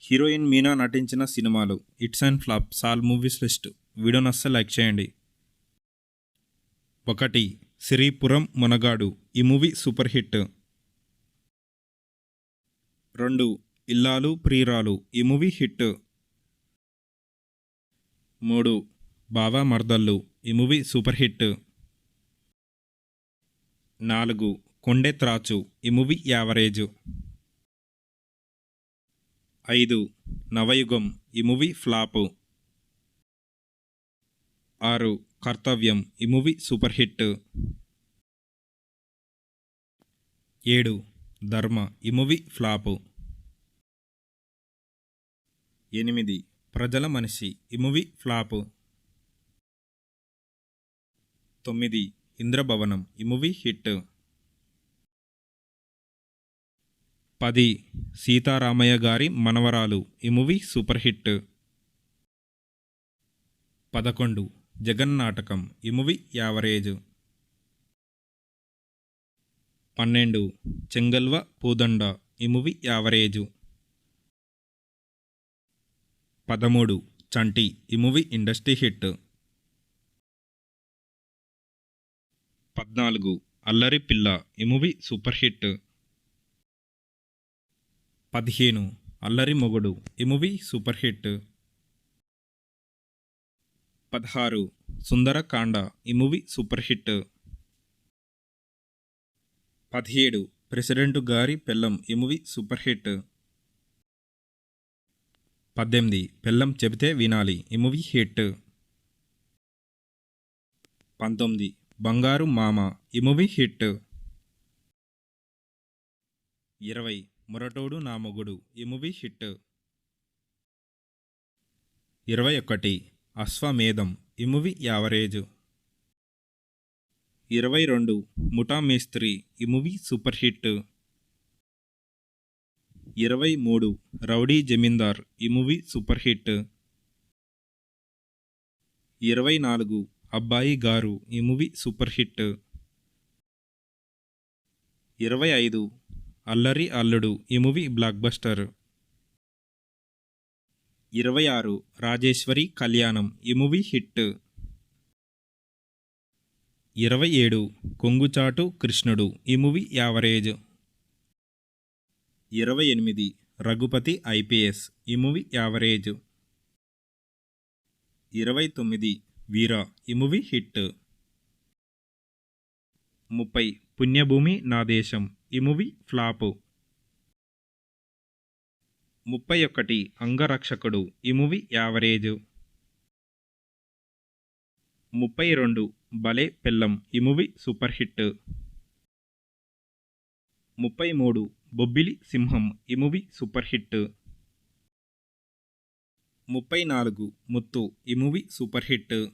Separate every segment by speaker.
Speaker 1: Heroine Meena నటించిన సినిమాలు hits and flop సాల్ మూవీస్ లిస్ట్. వీడియో నస్తే లైక్ చేయండి. ఒకటి శ్రీపురం మునగాడు. ఈ మూవీ సూపర్ హిట్. రెండు ఇల్లాలు ప్రియురాలు. ఈ మూవీ హిట్. మూడు బావా మర్దల్లు. ఈ మూవీ సూపర్ హిట్. నాలుగు కొండె త్రాచు. ఈ మూవీ యావరేజ్. ఐదు. నవయుగం. ఈ మూవీ ఫ్లాపు. ఆరు. కర్తవ్యం. ఈ మూవీ సూపర్ హిట్. ఏడు. ధర్మ. ఈ మూవీ ఫ్లాపు. ఎనిమిది. ప్రజల మనిషి. ఈ మూవీ ఫ్లాపు. తొమ్మిది. ఇంద్రభవనం. ఈ మూవీ హిట్. పది సీతారామయ్య గారి మనవరాలు. ఈ మూవీ సూపర్ హిట్. పదకొండు జగన్ నాటకం. ఈ మూవీ యావరేజ్. పన్నెండు చెంగల్వ పూదండ. ఈ మూవీ యావరేజ్. పదమూడు చంటి. ఈ మూవీ ఇండస్ట్రీ హిట్. పద్నాలుగు అల్లరి పిల్ల. ఈ మూవీ సూపర్ హిట్. పదిహేను. అల్లరి మొగుడు. ఈ మూవీ సూపర్ హిట్. పదహారు. సుందరకాండ. ఈ మూవీ సూపర్ హిట్. పదిహేడు. ప్రెసిడెంట్ గారి పెళ్ళం. ఈ మూవీ సూపర్ హిట్. పద్దెనిమిది. పెళ్ళం చెబితే వినాలి. ఈ మూవీ హిట్. పంతొమ్మిది. బంగారు మామ. ఈ మూవీ హిట్. ఇరవై మొరటోడు నా మొగుడు. ఈ మూవీ హిట్. ఇరవై ఒకటి. అశ్వమేధం. ఈ మూవీ యావరేజ్. ఇరవై రెండు. ముఠా మేస్త్రి ఈ మూవీ సూపర్ హిట్. ఇరవై మూడు. రౌడీ జమీందార్. ఈ మూవీ సూపర్ హిట్. ఇరవై నాలుగు. అబ్బాయి గారు. ఈ మూవీ సూపర్ హిట్. ఇరవై ఐదు. అల్లరి అల్లుడు. ఈ మూవీ బ్లాక్ బస్టర్. ఇరవై ఆరు. రాజేశ్వరి కళ్యాణం. ఈ మూవీ హిట్. ఇరవై ఏడు. కొంగుచాటు కృష్ణుడు. ఈ మూవీ యావరేజ్. ఇరవై ఎనిమిది. రఘుపతి ఐపీఎస్. ఈ మూవీ యావరేజ్. ఇరవై తొమ్మిది. వీరా. ఈ మూవీ హిట్. ముప్పై. పుణ్యభూమి నా దేశం. ఈ మూవీ ఫ్లాప్. ముప్పై ఒకటి అంగరక్షకుడు. ఈ మూవీ యావరేజ్. ముప్పై రెండు భలే పెల్లం ఈ మూవీ సూపర్ హిట్. ముప్పై మూడు బొబ్బిలి సింహం. ఈ మూవీ సూపర్ హిట్. ముప్పై నాలుగు ముత్తు. ఈ మూవీ సూపర్ హిట్.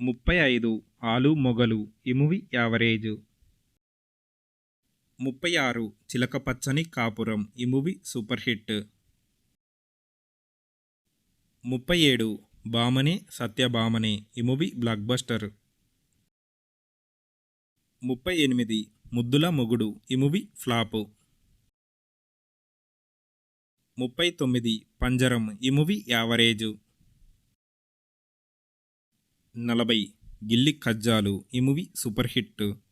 Speaker 1: ముప్పై ఐదు ఆలు మొగలు. ఈ మూవీ యావరేజ్. ముప్పై ఆరు చిలక పచ్చని కాపురం ఈ మూవీ సూపర్ హిట్. ముప్పై ఏడు బామనే సత్యభామనే ఈ మూవీ బ్లాక్ బస్టర్. ముప్పై ఎనిమిది ముద్దుల మొగుడు ఈ మూవీ ఫ్లాప్. ముప్పై తొమ్మిది పంజరం ఈ మూవీ యావరేజ్. నలభై గిల్లి కజ్జాలు ఈ మూవీ సూపర్ హిట్.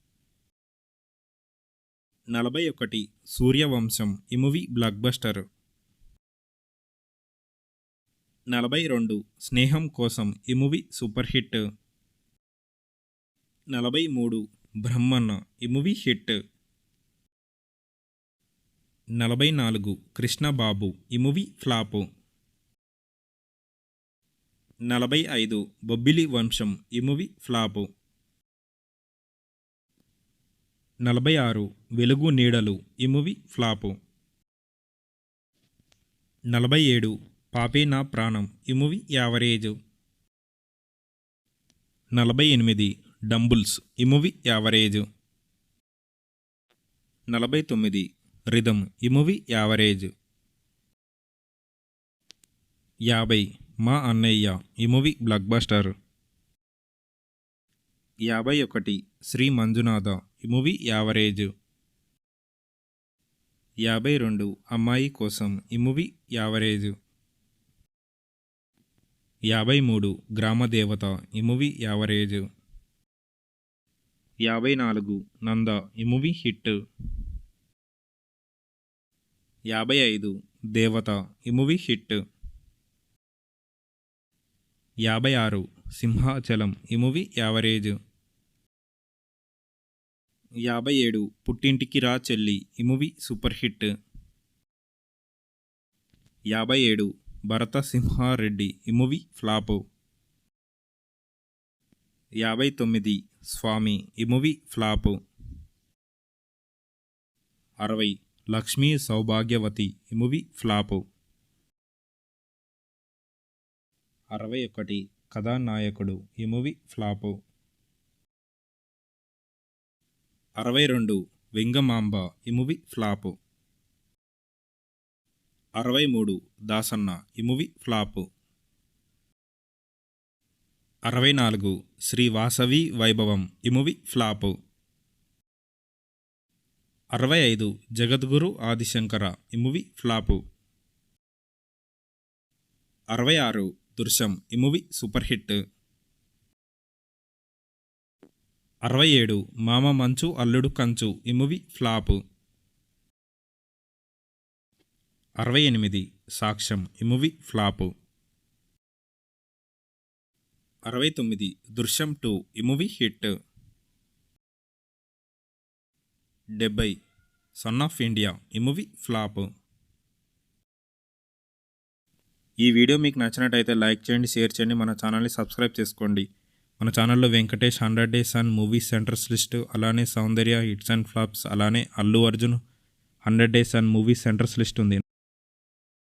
Speaker 1: నలభై ఒకటి సూర్యవంశం ఈ మూవీ బ్లాక్ బస్టర్ నలభై రెండు స్నేహం కోసం ఈ మూవీ సూపర్ హిట్ నలభై మూడు బ్రహ్మన్న ఈ మూవీ హిట్ నలభై నాలుగు కృష్ణబాబు ఈ మూవీ ఫ్లాపు నలభై ఐదు బొబ్బిలి వంశం ఈ మూవీ ఫ్లాపు నలభై ఆరు వెలుగు నీడలు. ఈ మూవీ ఫ్లాపు. నలభై ఏడు పాపే నా ప్రాణం. ఈ మూవీ యావరేజ్. నలభై ఎనిమిది డంబుల్స్. ఈ మూవీ యావరేజ్. నలభై తొమ్మిది రిధమ్ ఈ మూవీ యావరేజ్. యాభై మా అన్నయ్య. ఈ మూవీ బ్లాక్ బస్టర్ యాభై ఒకటి. శ్రీ మంజునాథ. ఈ మూవీ యావరేజ్. యాభై రెండు. అమ్మాయి కోసం. ఈ మూవీ యావరేజ్. యాభై మూడు. గ్రామదేవత ఈ మూవీ యావరేజ్. యాభై నాలుగు. నంద. ఈ మూవీ హిట్. యాభై ఐదు. దేవత. ఈ మూవీ హిట్. యాభై ఆరు. సింహాచలం. ఈ మూవీ యావరేజ్. యాభై ఏడు పుట్టింటికి రా చెల్లి ఈ మూవీ సూపర్ హిట్. యాభై ఏడు భరత సింహారెడ్డి ఈ మూవీ ఫ్లాప్. యాభై తొమ్మిది స్వామి ఈ మూవీ ఫ్లాప్. అరవై లక్ష్మీ సౌభాగ్యవతి ఈ మూవీ ఫ్లాప్. అరవై ఒకటి కథానాయకుడు ఈ మూవీ ఫ్లాపు. అరవై రెండు వెంగమాంబ ఈ మూవీ ఫ్లాప్. అరవై మూడు దాసన్న ఈ మూవీ ఫ్లాప్. అరవై నాలుగు శ్రీ వాసవి వైభవం ఈ మూవీ ఫ్లాప్. అరవై ఐదు జగద్గురు ఆదిశంకర ఈ మూవీ ఫ్లాపు. అరవై ఆరు దృశ్యం ఈ మూవీ సూపర్ హిట్. అరవై ఏడు. మామ మంచు అల్లుడు కంచు. ఈ మూవీ ఫ్లాప్. అరవై ఎనిమిది. సాక్ష్యం. ఈ మూవీ ఫ్లాప్. అరవై తొమ్మిది. దృశ్యం టూ. ఈ మూవీ హిట్. డెబ్బై. Son of India. ఈ మూవీ ఫ్లాప్. ఈ వీడియో మీకు నచ్చినట్టయితే లైక్ చేయండి షేర్ చేయండి మన ఛానల్ని సబ్స్క్రైబ్ చేసుకోండి. మన ఛానల్లో Venkatesh hundred days and movies centers list అలానే సౌందర్య హిట్స్ అండ్ ఫ్లాప్స్ అలానే Allu Arjun hundred days and movies centers list ఉంది.